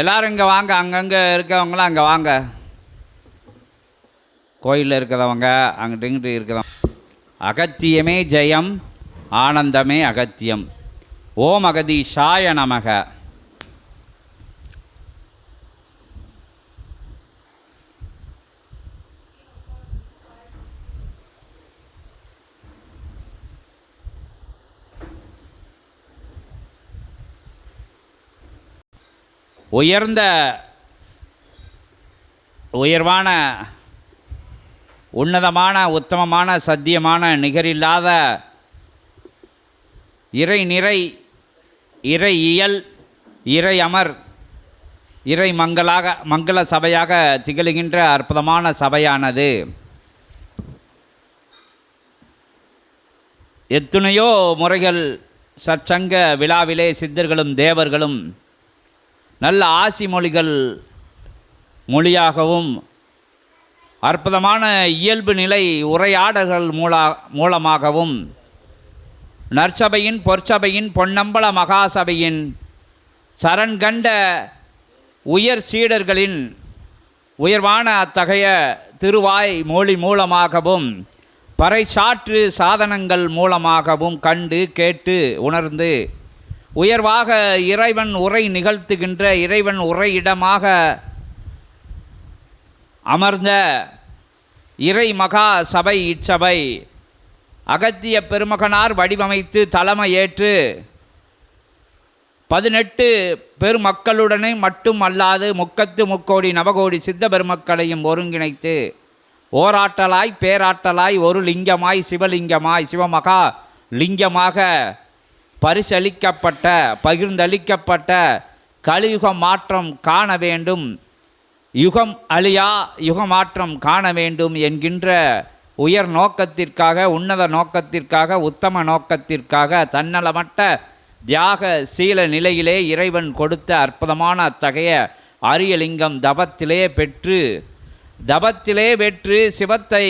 எல்லோரும் இங்கே வாங்க. அங்கங்கே இருக்கவங்களாம் அங்கே வாங்க. கோயிலில் இருக்கிறவங்க அங்கிட்டு இங்கிட்டு இருக்கிறவங்க. அகத்தியமே ஜெயம் ஆனந்தமே அகத்தியம். ஓம் சாய நமக. உயர்ந்த உயர்வான உன்னதமான உத்தமமான சத்தியமான நிகரில்லாத இறை நிறை இறை இயல் இறை அமர் இறை மங்களாக மங்கள சபையாக திகழ்கின்ற அற்புதமான சபையானது. எத்தனையோ முறைகள் சற்சங்க விழாவிலே சித்தர்களும் தேவர்களும் நல்ல ஆசி மொழிகள் மொழியாகவும் அற்புதமான இயல்பு நிலை உரையாடல்கள் மூலா மூலமாகவும் நற்சபையின் பொற்சபையின் பொன்னம்பல மகாசபையின் சரண் கண்ட உயர் சீடர்களின் உயர்வான அத்தகைய திருவாய் மொழி மூலமாகவும் பறைசாற்று சாதனங்கள் மூலமாகவும் கண்டு கேட்டு உணர்ந்து உயர்வாக இறைவன் உரை நிகழ்த்துகின்ற இறைவன் உரையிடமாக அமர்ந்த இறை மகா சபை இச்சபை அகத்திய பெருமகனார் வடிவமைத்து தலைமை ஏற்று பதினெட்டு பெருமக்களுடனே மட்டும் அல்லாது முக்கத்து முக்கோடி நவகோடி சித்த பெருமக்களையும் ஒருங்கிணைத்து ஓராட்டலாய் பேராட்டலாய் ஒரு லிங்கமாய் சிவலிங்கமாய் சிவமகா லிங்கமாக பரிசளிக்கப்பட்ட பகிர்ந்தளிக்கப்பட்ட கலியுக மாற்றம் காண வேண்டும். யுகம் அழியா யுகமாற்றம் காண வேண்டும் என்கின்ற உயர் நோக்கத்திற்காக உன்னத நோக்கத்திற்காக உத்தம நோக்கத்திற்காக தன்னலமட்ட தியாக சீல நிலையிலே இறைவன் கொடுத்த அற்புதமான அத்தகைய அரியலிங்கம் தபத்திலே பெற்று தபத்திலே பெற்று சிவத்தை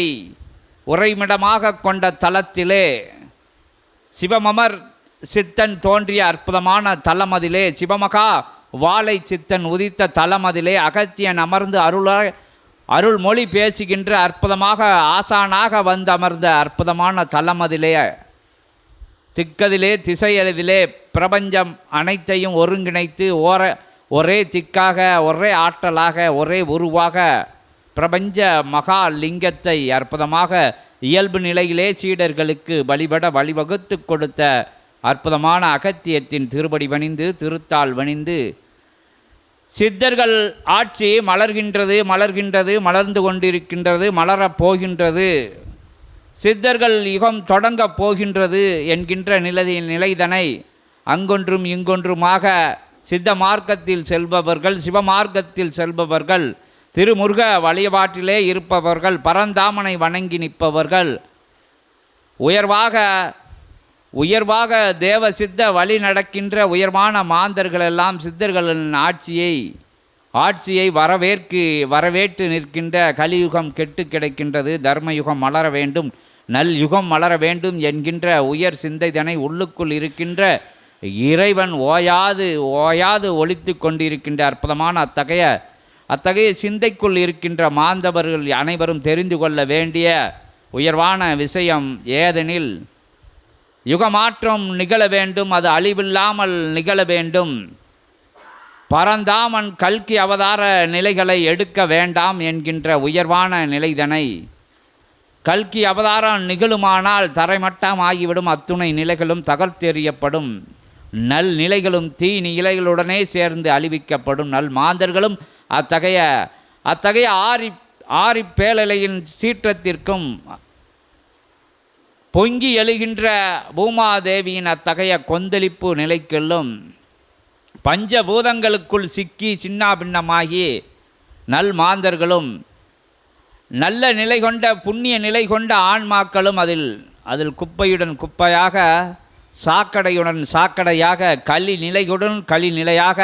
உறைமிடமாக கொண்ட தலத்திலே சிவமமர் சித்தன் தோன்றிய அற்புதமான தலமதிலே சிவமகா வாழை சித்தன் உதித்த தலமதிலே அகத்தியன் அமர்ந்து அருள அருள்மொழி பேசுகின்ற அற்புதமாக ஆசானாக வந்து அமர்ந்த அற்புதமான தலமதிலே திக்கதிலே திசையதிலே பிரபஞ்சம் அனைத்தையும் ஒருங்கிணைத்து ஓர ஒரே திக்காக ஒரே ஆற்றலாக ஒரே உருவாக பிரபஞ்ச மகா லிங்கத்தை அற்புதமாக இயல்பு நிலையிலே சீடர்களுக்கு வழிபட வழிவகுத்து கொடுத்த அற்புதமான அகத்தியத்தின் திருப்படி பணிந்து திருத்தால் வணிந்து சித்தர்கள் ஆட்சி மலர்கின்றது மலர்கின்றது மலர்ந்து கொண்டிருக்கின்றது மலரப் போகின்றது. சித்தர்கள் யுகம் தொடங்கப் போகின்றது என்கின்ற நிலை நிலைதனை அங்கொன்றும் இங்கொன்றுமாக சித்த மார்க்கத்தில் செல்பவர்கள் சிவமார்க்கத்தில் செல்பவர்கள் திருமுருக வழிபாட்டிலே இருப்பவர்கள் பரந்தாமனை வணங்கி நிற்பவர்கள். உயர்வாக உயர்வாக தேவ சித்த வழி நடக்கின்ற உயர்வான மாந்தர்கள் எல்லாம் சித்தர்களின் ஆட்சியை ஆட்சியை வரவேற்கு வரவேற்று நிற்கின்ற கலியுகம் கெட்டு கிடக்கின்றது. தர்மயுகம் மலர வேண்டும் நல் யுகம் மலர வேண்டும் என்கின்ற உயர் சிந்தைதனை உள்ளுக்குள் இருக்கின்ற இறைவன் ஓயாது ஓயாது ஒழித்து கொண்டிருக்கின்ற அற்புதமான அத்தகைய அத்தகைய சிந்தைக்குள் இருக்கின்ற மாந்தவர்கள் அனைவரும் தெரிந்து கொள்ள வேண்டிய உயர்வான விஷயம் ஏதெனில் யுகமாற்றம் நிகழ வேண்டும் அது அழிவில்லாமல் நிகழ வேண்டும். பரந்தாமன் கல்கி அவதார நிலைகளை எடுக்க வேண்டாம் என்கின்ற உயர்வான நிலைதனை. கல்கி அவதாரம் நிகழுமானால் தரைமட்டம் ஆகிவிடும் அத்துணை நிலைகளும் தகர்த்தெறியப்படும். நல் நிலைகளும் தீ நிலைகளுடனே சேர்ந்து அழிவிக்கப்படும். நல் மாந்தர்களும் அத்தகைய அத்தகைய ஆரி ஆரி பேழலையின் சீற்றத்திற்கும் பொங்கி எழுகின்ற பூமாதேவியின் அத்தகைய கொந்தளிப்பு நிலைக்கெல்லும் பஞ்சபூதங்களுக்குள் சிக்கி சின்னாபின்னமாகி நல் மாந்தர்களும் நல்ல நிலை கொண்ட புண்ணிய நிலை கொண்ட ஆன்மாக்களும் அதில் அதில் குப்பையுடன் குப்பையாக சாக்கடையுடன் சாக்கடையாக களி நிலையுடன் களி நிலையாக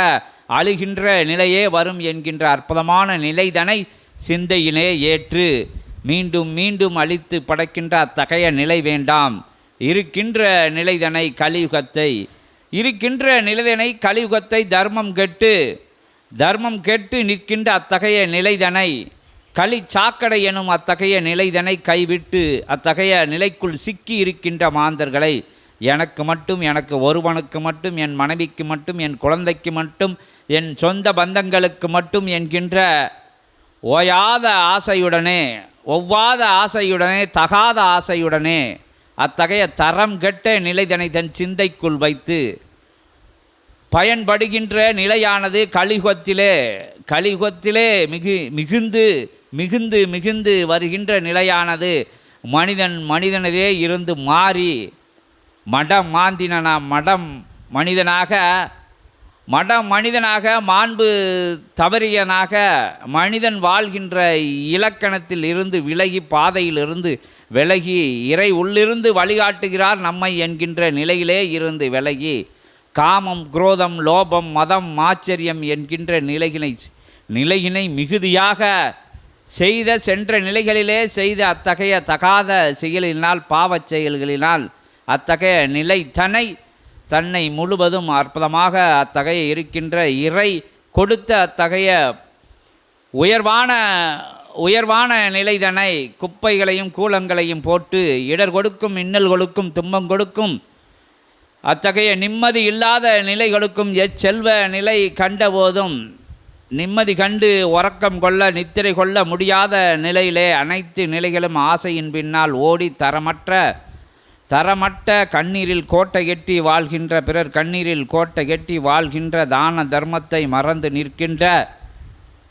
அழுகின்ற நிலையே வரும் என்கின்ற அற்புதமான நிலைதனை சிந்தையிலே ஏற்று மீண்டும் மீண்டும் அழித்து படைக்கின்ற அத்தகைய நிலை வேண்டாம். இருக்கின்ற நிலைதனை கலியுகத்தை இருக்கின்ற நிலைதனை கலியுகத்தை தர்மம் கெட்டு தர்மம் கெட்டு நிற்கின்ற அத்தகைய நிலைதனை களி சாக்கடை எனும் அத்தகைய நிலைதனை கைவிட்டு அத்தகைய நிலைக்குள் சிக்கி இருக்கின்ற மாந்தர்களை எனக்கு மட்டும் எனக்கு ஒருவனுக்கு மட்டும் என் மனைவிக்கு மட்டும் என் குழந்தைக்கு மட்டும் என் சொந்த பந்தங்களுக்கு மட்டும் என்கின்ற ஓயாத ஆசையுடனே ஒவ்வாத ஆசையுடனே தகாத ஆசையுடனே அத்தகைய தரம் கெட்ட நிலைதனை தன் சிந்தைக்குள் வைத்து பயன்படுகின்ற நிலையானது கலியுகத்திலே கலியுகத்திலே மிகு மிகுந்து மிகுந்து மிகுந்து வருகின்ற நிலையானது மனிதன் மனிதனதே இருந்து மாறி மடம் மாந்தினனா மடம் மனிதனாக மடம் மனிதனாக மாண்பு தவறியனாக மனிதன் வாழ்கின்ற இலக்கணத்தில் இருந்து விலகி பாதையிலிருந்து விலகி இறை உள்ளிருந்து வழிகாட்டுகிறார் நம்மை என்கின்ற நிலையிலே இருந்து விலகி காமம் குரோதம் லோபம் மதம் ஆச்சரியம் என்கின்ற நிலையினை நிலையினை மிகுதியாக செய்த சென்ற நிலைகளிலே செய்த அத்தகைய தகாத செயலினால் பாவச் செயல்களினால் அத்தகைய நிலை தன்னை முழுவதும் அற்புதமாக அத்தகைய இருக்கின்ற இறை கொடுத்த அத்தகைய உயர்வான உயர்வான நிலைதனை குப்பைகளையும் கூலங்களையும் போட்டு இடர் கொடுக்கும் இன்னல் கொடுக்கும் துன்பம் கொடுக்கும் அத்தகைய நிம்மதி இல்லாத நிலைகளுக்கும் எச்செல்வ நிலை கண்டபோதும் நிம்மதி கண்டு உறக்கம் கொள்ள நித்திரை கொள்ள முடியாத நிலையிலே அனைத்து நிலைகளும் ஆசையின் பின்னால் ஓடி தரமற்ற தரமட்ட கண்ணீரில் கோட்டை எட்டி வாழ்கின்ற பிறர் கண்ணீரில் கோட்டை எட்டி வாழ்கின்ற தான தர்மத்தை மறந்து நிற்கின்ற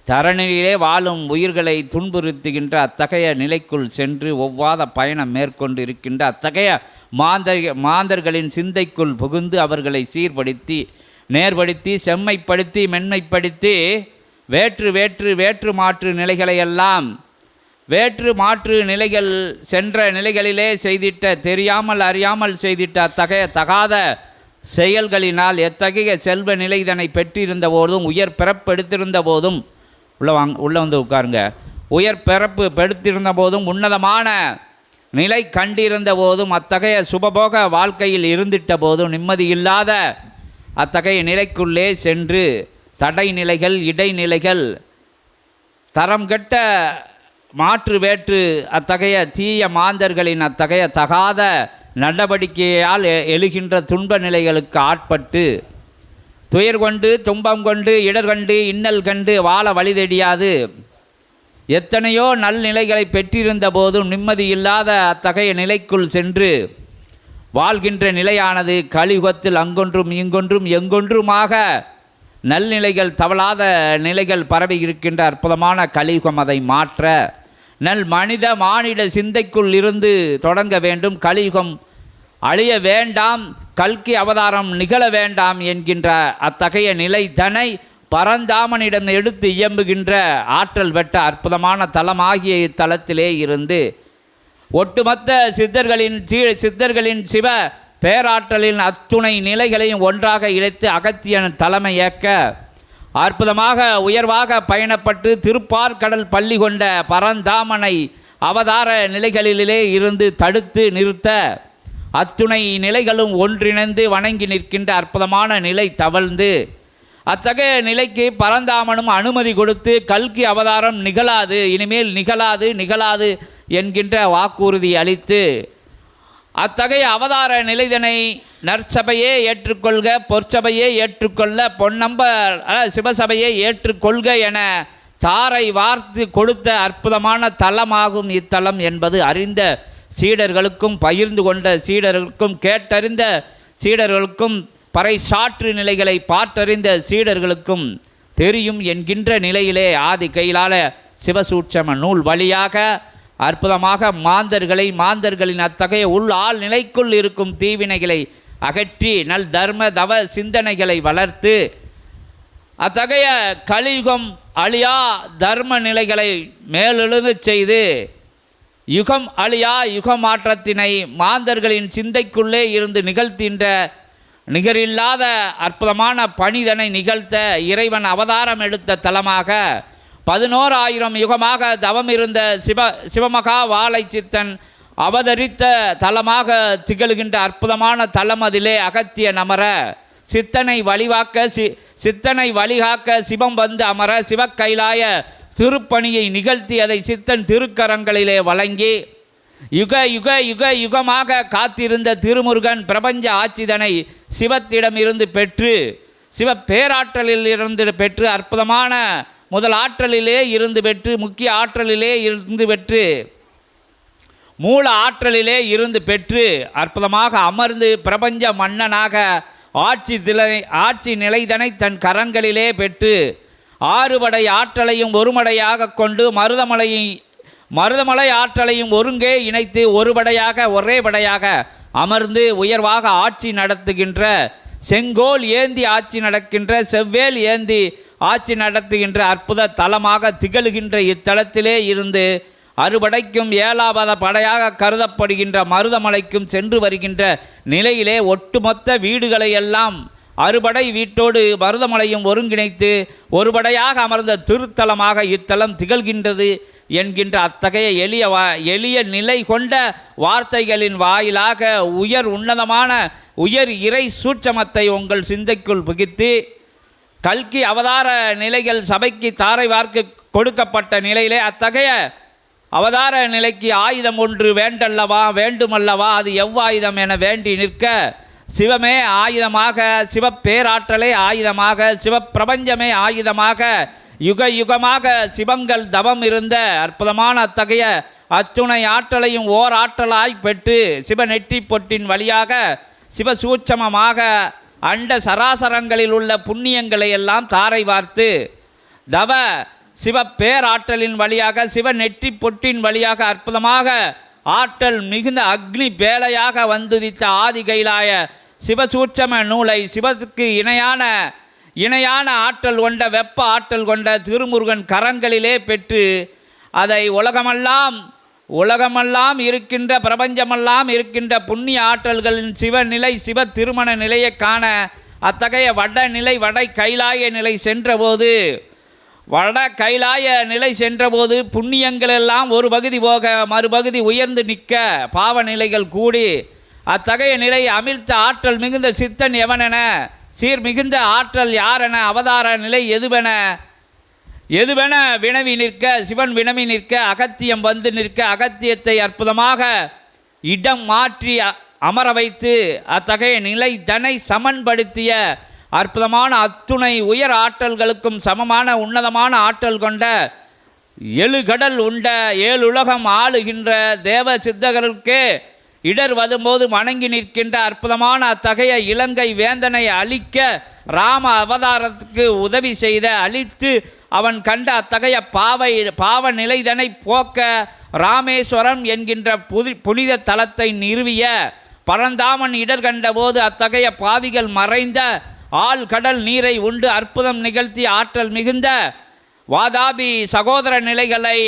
தரணிலே வாழும் உயிர்களை துன்புறுத்துகின்ற அத்தகைய நிலைக்குள் சென்று ஒவ்வாத பயணம் மேற்கொண்டு இருக்கின்ற அத்தகைய மாந்தர் மாந்தர்களின் சிந்தைக்குள் புகுந்து அவர்களை சீர்படுத்தி நேர்படுத்தி செம்மைப்படுத்தி மென்மைப்படுத்தி வேற்று வேற்று வேற்று மாற்று நிலைகளையெல்லாம் வேற்று மாற்று நிலைகள் சென்ற நிலைகளிலே செய்திட்ட தெரியாமல் அறியாமல் செய்திட்ட அத்தகைய தகாத செயல்களினால் எத்தகைய செல்வ நிலை இதனை பெற்றிருந்த போதும் உயர் பிறப்பெடுத்திருந்த போதும் உள்ள வாங்க உள்ளே வந்து உட்காருங்க. உயர் பிறப்பு பெடுத்திருந்த போதும் உன்னதமான நிலை கண்டிருந்த போதும் அத்தகைய சுபபோக வாழ்க்கையில் இருந்திட்ட போதும் நிம்மதி இல்லாத அத்தகைய நிலைக்குள்ளே சென்று தடை நிலைகள் இடைநிலைகள் தரம் கெட்ட மாற்று வேற்று அத்தகைய தீய மாந்தர்களின் அத்தகைய தகாத நடவடிக்கையால் எ- எழுகின்ற துன்ப நிலைகளுக்கு ஆட்பட்டு துயர் கொண்டு துன்பம் கொண்டு இடர் கண்டு இன்னல் கண்டு வாழ வழி தெரியாது. எத்தனையோ நல்நிலைகளை பெற்றிருந்த போதும் நிம்மதி இல்லாத அத்தகைய நிலைக்குள் சென்று வாழ்கின்ற நிலையானது கலியுகத்தில் அங்கொன்றும் இங்கொன்றும் எங்கொன்றுமாக நல்நிலைகள் தவளாத நிலைகள் பரவி இருக்கின்ற அற்புதமான கலியுகம் அதை மாற்ற நல் மனித மானிட சிந்தைக்குள் இருந்து தொடங்க வேண்டும். கலியுகம் அழிய வேண்டாம். கல்கி அவதாரம் நிகழ வேண்டாம் என்கின்ற அத்தகைய நிலை தனை பரந்தாமனிடம் எடுத்து இயம்புகின்ற ஆற்றல் பெற்ற அற்புதமான தலமாகிய இத்தலத்திலே இருந்து ஒட்டுமொத்த சித்தர்களின் சீ சித்தர்களின் சிவ பேராற்றலின் அத்துணை நிலைகளையும் ஒன்றாக இழைத்து அகத்தியன் தலைமை அற்புதமாக உயர்வாக பயணப்பட்டு திருப்பார்கடல் பள்ளி கொண்ட பரந்தாமனை அவதார நிலைகளிலே இருந்து தடுத்து நிறுத்த அத்துணை நிலைகளும் ஒன்றிணைந்து வணங்கி நிற்கின்ற அற்புதமான நிலை தவழ்ந்து அத்தகைய நிலைக்கு பரந்தாமனும் அனுமதி கொடுத்து கல்கி அவதாரம் நிகழாது இனிமேல் நிகழாது நிகழாது என்கின்ற வாக்குறுதி அளித்து அத்தகைய அவதார நிலைதனை நற்சபையே ஏற்றுக்கொள்க பொற்சபையே ஏற்றுக்கொள்ள பொன்னம்ப சிவசபையே ஏற்றுக்கொள்க என தாரை வார்த்து கொடுத்த அற்புதமான தலமாகும் இத்தலம் என்பது அறிந்த சீடர்களுக்கும் பகிர்ந்து கொண்ட சீடர்களுக்கும் கேட்டறிந்த சீடர்களுக்கும் பறைசாற்று நிலைகளை பார்த்தறிந்த சீடர்களுக்கும் தெரியும் என்கின்ற நிலையிலே ஆதி கையிலால சிவசூட்சம நூல் வழியாக அற்புதமாக மாந்தர்களை மாந்தர்களின் அத்தகைய உள் ஆள் நிலைக்குள் இருக்கும் தீவினைகளை அகற்றி நல் தர்ம தவ சிந்தனைகளை வளர்த்து அத்தகைய கலியுகம் அழியா தர்ம நிலைகளை மேலெழுந்து செய்து யுகம் அழியா யுக மாற்றத்தினை மாந்தர்களின் சிந்தைக்குள்ளே இருந்து நிகழ்த்தின்ற நிகரில்லாத அற்புதமான பணிதனை நிகழ்த்த இறைவன் அவதாரம் எடுத்த தலமாக பதினோராயிரம் யுகமாக தவம் இருந்த சிவ சிவமகா வாழை சித்தன் அவதரித்த தலமாக திகழ்கின்ற அற்புதமான தலம் அதிலே அகத்திய நமர. சித்தனை வழிவாக்க சி சித்தனை வழிகாக்க சிவம் வந்து அமர. சிவக்கைலாய திருப்பணியை நிகழ்த்தி அதை சித்தன் திருக்கரங்களிலே வழங்கி யுக யுக யுக யுகமாக காத்திருந்த திருமுருகன் பிரபஞ்ச ஆட்சிதனை சிவத்திடமிருந்து பெற்று சிவ பேராற்றலில் இருந்து பெற்று அற்புதமான முதல் ஆற்றலிலே இருந்து பெற்று முக்கிய ஆற்றலிலே இருந்து பெற்று மூல ஆற்றலிலே இருந்து பெற்று அற்புதமாக அமர்ந்து பிரபஞ்ச மன்னனாக ஆட்சி திலை ஆட்சி நிலைதனை தன் கரங்களிலே பெற்று ஆறுபடை ஆற்றலையும் ஒருமடையாக கொண்டு மருதமலையை மருதமலை ஆற்றலையும் ஒருங்கே இணைத்து ஒருபடையாக ஒரே படையாக அமர்ந்து உயர்வாக ஆட்சி நடத்துகின்ற செங்கோல் ஏந்தி ஆட்சி நடக்கின்ற செவ்வேல் ஏந்தி ஆட்சி நடத்துகின்ற அற்புத தலமாக திகழ்கின்ற இத்தலத்திலே இருந்து அறுபடைக்கும் ஏழாவத படையாக கருதப்படுகின்ற மருதமலைக்கும் சென்று வருகின்ற நிலையிலே ஒட்டுமொத்த வீடுகளை எல்லாம் அறுபடை வீட்டோடு மருதமலையும் ஒருங்கிணைத்து ஒருபடையாக அமர்ந்த திருத்தலமாக இத்தலம் திகழ்கின்றது என்கின்ற அத்தகைய எளிய வா எளிய நிலை கொண்ட வார்த்தைகளின் வாயிலாக உயர் உன்னதமான உயர் இறை சூட்சமத்தை உங்கள் சிந்தைக்குள் புகித்து கல்கி அவதார நிலைகள் சபைக்கு தாரை வார்க்கு கொடுக்கப்பட்ட நிலையிலே அத்தகைய அவதார நிலைக்கு ஆயுதம் ஒன்று வேண்டல்லவா வேண்டுமல்லவா? அது எவ்வாயுதம் என வேண்டி நிற்க சிவமே ஆயுதமாக சிவப்பேராற்றலே ஆயுதமாக சிவப்பிரபஞ்சமே ஆயுதமாக யுக யுகமாக சிவங்கள் தவம் இருந்த அற்புதமான அத்தகைய அத்துணை ஆற்றலையும் ஓர் ஆற்றலாய் பெற்று சிவ நெற்றி பொட்டின் வழியாக சிவசூட்சமமாக அண்ட சராசரங்களில் உள்ள புண்ணியங்களை எல்லாம் தாரை வார்த்து தவ சிவ பேராற்றலின் வழியாக சிவ நெற்றி பொட்டின் வழியாக அற்புதமாக ஆற்றல் மிகுந்த அக்னி பேழையாக வந்துதித்த ஆதி கைலாய சிவசூட்சம நூலை சிவத்துக்கு இணையான இணையான ஆற்றல் கொண்ட வெப்ப ஆற்றல் கொண்ட திருமுருகன் கரங்களிலே பெற்று அதை உலகமெல்லாம் உலகமெல்லாம் இருக்கின்ற பிரபஞ்சமெல்லாம் இருக்கின்ற புண்ணிய ஆற்றல்களின் சிவநிலை சிவ திருமண நிலையை காண அத்தகைய வடநிலை வட கைலாய நிலை சென்றபோது வட கைலாய நிலை சென்றபோது புண்ணியங்கள் எல்லாம் ஒரு பகுதி போக மறுபகுதி உயர்ந்து நிற்க பாவநிலைகள் கூடி அத்தகைய நிலை அமிழ்த்த ஆற்றல் மிகுந்த சித்தன் எவனென சீர் மிகுந்த ஆற்றல் யாரென அவதார நிலை எதுவென எதுவென வினவி நிற்க சிவன் வினவி நிற்க அகத்தியம் வந்து நிற்க அகத்தியத்தை அற்புதமாக இடம் மாற்றி அ- அமர வைத்து அத்தகைய நிலை தனை சமன்படுத்திய அற்புதமான அத்துணை உயர் ஆற்றல்களுக்கும் சமமான உன்னதமான ஆற்றல் கொண்ட எழுகடல் உண்ட ஏழுலகம் ஆளுகின்ற தேவ சித்தகர்களுக்கு இடர் வரும்போது வணங்கி நிற்கின்ற அற்புதமான அத்தகைய இலங்கை வேந்தனை அழிக்க ராம அவதாரத்துக்கு உதவி செய்த அழித்து அவன் கண்ட அத்தகைய பாவை பாவ நிலைதனை போக்க ராமேஸ்வரம் என்கின்ற புதி புனித தலத்தை நிறுவிய பரந்தாமன் இடர் கண்டபோது அத்தகைய பாவிகள் மறைந்த ஆள் கடல் நீரை உண்டு அற்புதம் நிகழ்த்தி ஆற்றல் மிகுந்த வாதாபி சகோதர நிலைகளை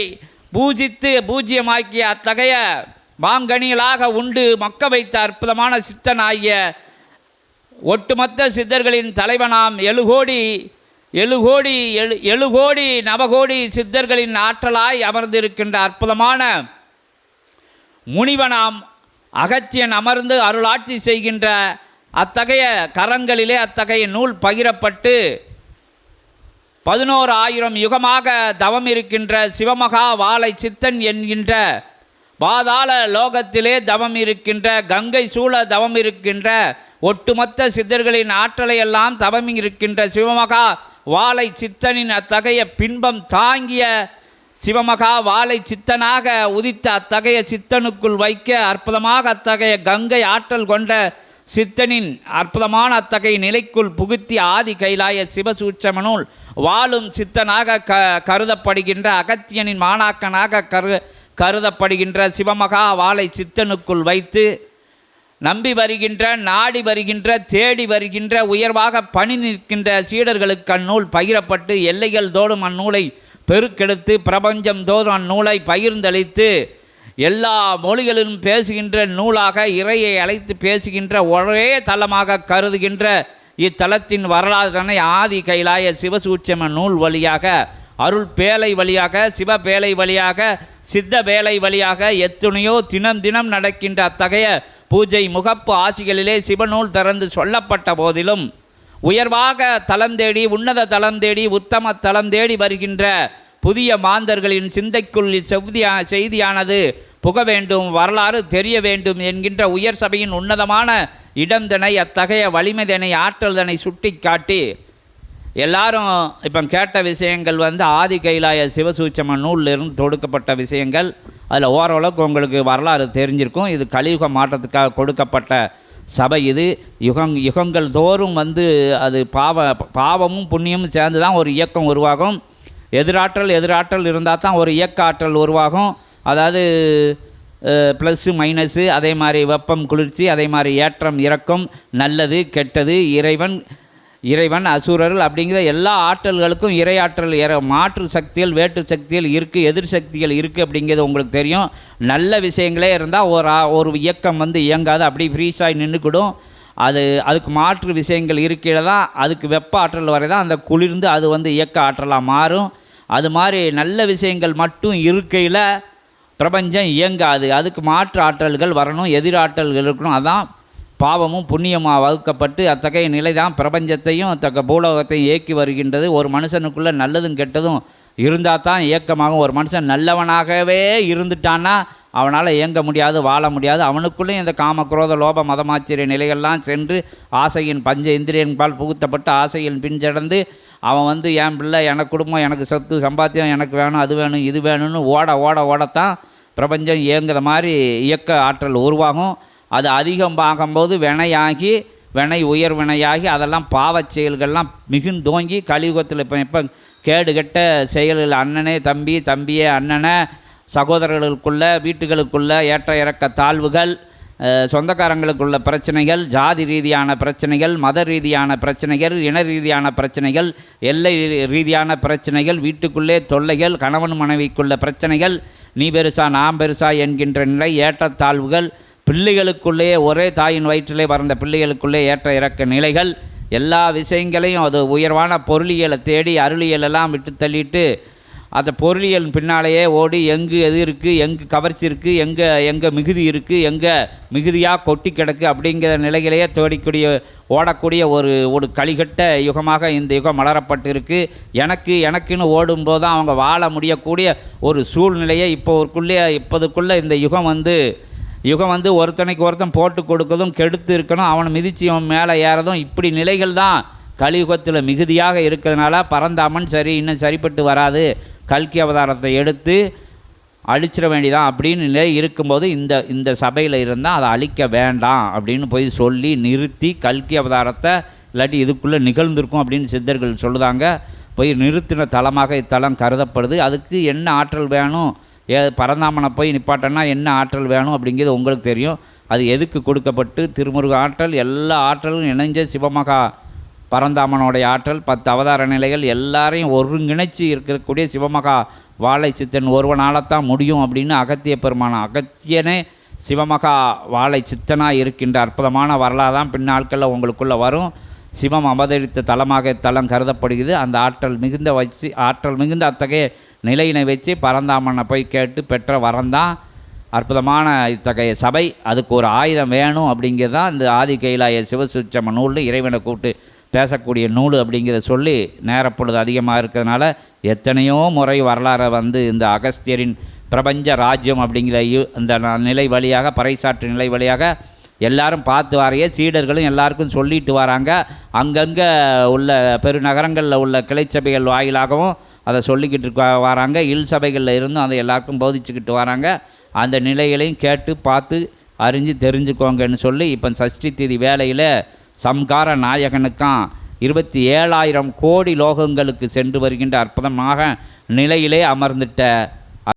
பூஜித்து பூஜ்யமாக்கிய அத்தகைய மாங்கனிகளாக உண்டு மக்க வைத்த அற்புதமான சித்தனாகிய ஒட்டுமொத்த சித்தர்களின் தலைவனாம் எழுகோடி எழுகோடி எழு எழுகோடி நவகோடி சித்தர்களின் ஆற்றலாய் அமர்ந்திருக்கின்ற அற்புதமான முனிவனாம் அகத்தியன் அமர்ந்து அருளாட்சி செய்கின்ற அத்தகைய கரங்களிலே அத்தகைய நூல் பகிரப்பட்டு பதினோரு ஆயிரம் யுகமாக தவம் இருக்கின்ற சிவமகா வாழை சித்தன் என்கின்ற பாதாள லோகத்திலே தவம் இருக்கின்ற கங்கை சூழ தவம் இருக்கின்ற ஒட்டுமொத்த சித்தர்களின் ஆற்றலை எல்லாம் தவம் இருக்கின்ற சிவமகா வாழை சித்தனின் அத்தகைய பின்பம் தாங்கிய சிவமகா வாழை சித்தனாக உதித்த அத்தகைய சித்தனுக்குள் வைக்க அற்புதமாக அத்தகைய கங்கை ஆற்றல் கொண்ட சித்தனின் அற்புதமான அத்தகைய நிலைக்குள் புகுத்தி ஆதி கைலாய சிவசூட்சமனுள் வாழும் சித்தனாக க கருதப்படுகின்ற அகத்தியனின் மாணாக்கனாக கரு கருதப்படுகின்ற சிவமகா வாழை சித்தனுக்குள் வைத்து நம்பி வருகின்ற நாடி வருகின்ற தேடி வருகின்ற உயர்வாக பணி நிற்கின்ற சீடர்களுக்கு அந்நூல் பகிரப்பட்டு எல்லைகள் தோறும் அந்நூலை பெருக்கெடுத்து பிரபஞ்சம் தோறும் அந்நூலை பகிர்ந்தளித்து எல்லா மொழிகளிலும் பேசுகின்ற நூலாக இறையை அழைத்து பேசுகின்ற ஒரே தலமாக கருதுகின்ற இத்தலத்தின் வரலாற்றினை ஆதி கைலாய சிவசூட்சம நூல் வழியாக அருள் பேலை வழியாக சிவ பேலை வழியாக சித்த பேலை வழியாக எத்தனையோ தினம் தினம் நடக்கின்ற அத்தகைய பூஜை முகப்பு ஆசிகளிலே சிவநூல் திறந்து சொல்லப்பட்ட போதிலும் உயர்வாக தலம் தேடி உன்னத தளம் தேடி உத்தம தலம் தேடி வருகின்ற புதிய மாந்தர்களின் சிந்தைக்குள் செவ்தியா செய்தியானது புக வேண்டும் வரலாறு தெரிய வேண்டும் என்கின்ற உயர் சபையின் உன்னதமான இடம்தனை அத்தகைய வலிமைதனை ஆற்றல்தனை சுட்டி காட்டி எல்லாரும் இப்போ கேட்ட விஷயங்கள் வந்து ஆதி கைலாய சிவசூச்சம நூலிலிருந்து தொடுக்கப்பட்ட விஷயங்கள். அதில் ஓரளவுக்கு உங்களுக்கு வரலாறு தெரிஞ்சிருக்கும். இது கலியுக மாற்றத்துக்காக கொடுக்கப்பட்ட சபை இது. யுகங் யுகங்கள் தோறும் வந்து அது பாவ பாவமும் புண்ணியமும் சேர்ந்து தான் ஒரு இயக்கம் உருவாகும். எதிராற்றல் எதிராற்றல் இருந்தால் தான் ஒரு இயக்க ஆற்றல் உருவாகும். அதாவது ப்ளஸ்ஸு மைனஸு அதே மாதிரி வெப்பம் குளிர்ச்சி அதே மாதிரி ஏற்றம் இறக்கம் நல்லது கெட்டது இறைவன் இறைவன் அசுரர்கள் அப்படிங்கிற எல்லா ஆற்றல்களுக்கும் இறையாற்றல் இற மாற்று சக்திகள் வேற்று சக்திகள் இருக்குது எதிர் சக்திகள் இருக்குது அப்படிங்கிறது உங்களுக்கு தெரியும். நல்ல விஷயங்களே இருந்தால் ஒரு ஒரு இயக்கம் வந்து இயங்காது. அப்படி ஃப்ரீஸாகி நின்றுக்கிடும் அது அதுக்கு மாற்று விஷயங்கள் இருக்கையில் தான் அதுக்கு வெப்ப ஆற்றல் வரை தான் அந்த குளிர்ந்து அது வந்து இயக்க ஆற்றலாக மாறும். அது மாதிரி நல்ல விஷயங்கள் மட்டும் இருக்கையில் பிரபஞ்சம் இயங்காது. அதுக்கு மாற்று ஆற்றல்கள் வரணும் எதிராற்றல்கள் இருக்கணும். அதான் பாவமும் புண்ணியமாக வகுக்கப்பட்டு அத்தகைய நிலை தான் பிரபஞ்சத்தையும் அத்தகைய பூலோகத்தையும் இயக்கி வருகின்றது. ஒரு மனுஷனுக்குள்ளே நல்லதும் கெட்டதும் இருந்தால் தான் இயக்கமாகும். ஒரு மனுஷன் நல்லவனாகவே இருந்துட்டான்னா அவனால் இயங்க முடியாது வாழ முடியாது. அவனுக்குள்ளேயும் இந்த காம குரோத லோப மதமாச்சரிய நிலைகள்லாம் சென்று ஆசையின் பஞ்ச இந்திரியன்பால் புகுத்தப்பட்டு ஆசையின் பின்சடந்து அவன் வந்து என் பிள்ளை எனக்கு குடும்பம் எனக்கு சொத்து சம்பாத்தியம் எனக்கு வேணும் அது வேணும் இது வேணும்னு ஓட ஓட ஓடத்தான் பிரபஞ்சம் இயங்குற மாதிரி இயக்க ஆற்றல் உருவாகும். அது அதிகம் பார்க்கும்போது வினையாகி வினை உயர் வினையாகி அதெல்லாம் பாவச் செயல்கள்லாம் மிகுந்தோங்கி கலியுகத்தில் இப்போ இப்போ கேடுகெட்ட செயல்கள் அண்ணனே தம்பி தம்பியே அண்ணனை சகோதரர்களுக்குள்ள வீட்டுகளுக்குள்ள ஏற்ற இறக்க தாழ்வுகள் சொந்தக்காரங்களுக்குள்ள பிரச்சனைகள் ஜாதி ரீதியான பிரச்சனைகள் மத ரீதியான பிரச்சனைகள் இன ரீதியான பிரச்சனைகள் எல்லை ரீதியான பிரச்சனைகள் வீட்டுக்குள்ளே தொல்லைகள் கணவன் மனைவிக்குள்ள பிரச்சனைகள் நீ பெருசா நான் பெருசா என்கின்ற நிலை ஏற்றத்தாழ்வுகள் பிள்ளைகளுக்குள்ளே ஒரே தாயின் வயிற்றிலே பறந்த பிள்ளைகளுக்குள்ளே ஏற்ற இறக்க நிலைகள் எல்லா விஷயங்களையும் அது உயர்வான பொருளியலை தேடி அருளியலெல்லாம் விட்டு தள்ளிட்டு அந்த பொருளியல் பின்னாலேயே ஓடி எங்கு எது இருக்குது எங்கு கவர்ச்சி இருக்குது எங்கே எங்கே மிகுதி இருக்குது எங்கே மிகுதியாக கொட்டி கிடக்கு அப்படிங்கிற நிலையிலேயே தேடிக்கூடிய ஓடக்கூடிய ஒரு ஒரு கலிகட்ட யுகமாக இந்த யுகம் மலரப்பட்டிருக்கு. எனக்கு எனக்குன்னு ஓடும்போது தான் அவங்க வாழ முடியக்கூடிய ஒரு சூழ்நிலையை இப்போக்குள்ளே இப்போதுக்குள்ளே இந்த யுகம் வந்து யுகம் வந்து ஒருத்தனைக்கு ஒருத்தன் போட்டு கொடுக்கதும் கெடுத்து இருக்கணும் அவனை மிதித்து அவன் மேலே ஏறதும் இப்படி நிலைகள் தான் கலியுகத்தில் மிகுதியாக இருக்கிறதுனால பரந்தாமன் சரி இன்னும் சரிப்பட்டு வராது. கல்கி அவதாரத்தை எடுத்து அழிச்சிட வேண்டியதான் அப்படின்னு நிலை இருக்கும்போது இந்த இந்த சபையில் இருந்தால் அதை அழிக்க வேண்டாம் அப்படின்னு போய் சொல்லி நிறுத்தி கல்கி அவதாரத்தை இல்லாட்டி இதுக்குள்ளே நிகழ்ந்திருக்கும் அப்படின்னு சித்தர்கள் சொல்லுதாங்க. போய் நிறுத்தின தலமாக இத்தலம் கருதப்படுது. அதுக்கு என்ன ஆற்றல் வேணும்? ஏ பரந்தாமனை போய் நிப்பாட்டன்னா என்ன ஆற்றல் வேணும் அப்படிங்கிறது உங்களுக்கு தெரியும். அது எதுக்கு கொடுக்கப்பட்டு? திருமுருக ஆற்றல் எல்லா ஆற்றலும் இணைஞ்ச சிவமகா பரந்தாமனுடைய ஆற்றல் பத்து அவதார நிலைகள் எல்லாரையும் ஒருங்கிணைச்சு இருக்கக்கூடிய சிவமகா வாழை சித்தன் ஒருவனால்தான் முடியும் அப்படின்னு அகத்திய பெருமான அகத்தியனே சிவமகா வாழை சித்தனாக இருக்கின்ற அற்புதமான வரலாறு தான் பின்னாட்களில் உங்களுக்குள்ளே வரும். சிவம் அவதரித்த தலமாக தலம் கருதப்படுகிறது. அந்த ஆற்றல் மிகுந்த வச்சு ஆற்றல் மிகுந்த அத்தகைய நிலையினை வச்சு பரந்தாமனை போய் கேட்டு பெற்ற வரந்தான் அற்புதமான இத்தகைய சபை. அதுக்கு ஒரு ஆயுதம் வேணும் அப்படிங்கிறது தான் இந்த ஆதி கைலாய சிவசுச்சம நூலில் இறைவனை கூப்பிட்டு பேசக்கூடிய நூல் அப்படிங்கிறத சொல்லி நேரப்பொழுது அதிகமாக இருக்கிறதுனால எத்தனையோ முறை வரலாறை வந்து இந்த அகஸ்தியரின் பிரபஞ்ச ராஜ்யம் அப்படிங்கிற யு- இந்த ந- நிலை வழியாக பறைசாற்று நிலை வழியாக எல்லாரும் பார்த்து வாரையே சீடர்களும் எல்லாருக்கும் சொல்லிட்டு வராங்க. அங்கங்கே உள்ள பெருநகரங்களில் உள்ள கிளைச்சபைகள் வாயிலாகவும் அதை சொல்லிக்கிட்டு இருக்க வராங்க. இல் சபைகளில் இருந்தும் அதை எல்லாருக்கும் போதிச்சுக்கிட்டு வராங்க. அந்த நிலைகளையும் கேட்டு பார்த்து அறிஞ்சு தெரிஞ்சுக்கோங்கன்னு சொல்லி இப்போ சஷ்டி திதி வேலையில் சம்கார நாயகனுக்கும் இருபத்தி ஏழாயிரம் கோடி லோகங்களுக்கு சென்று வருகின்ற அற்புதமாக நிலையிலே அமர்ந்துட்ட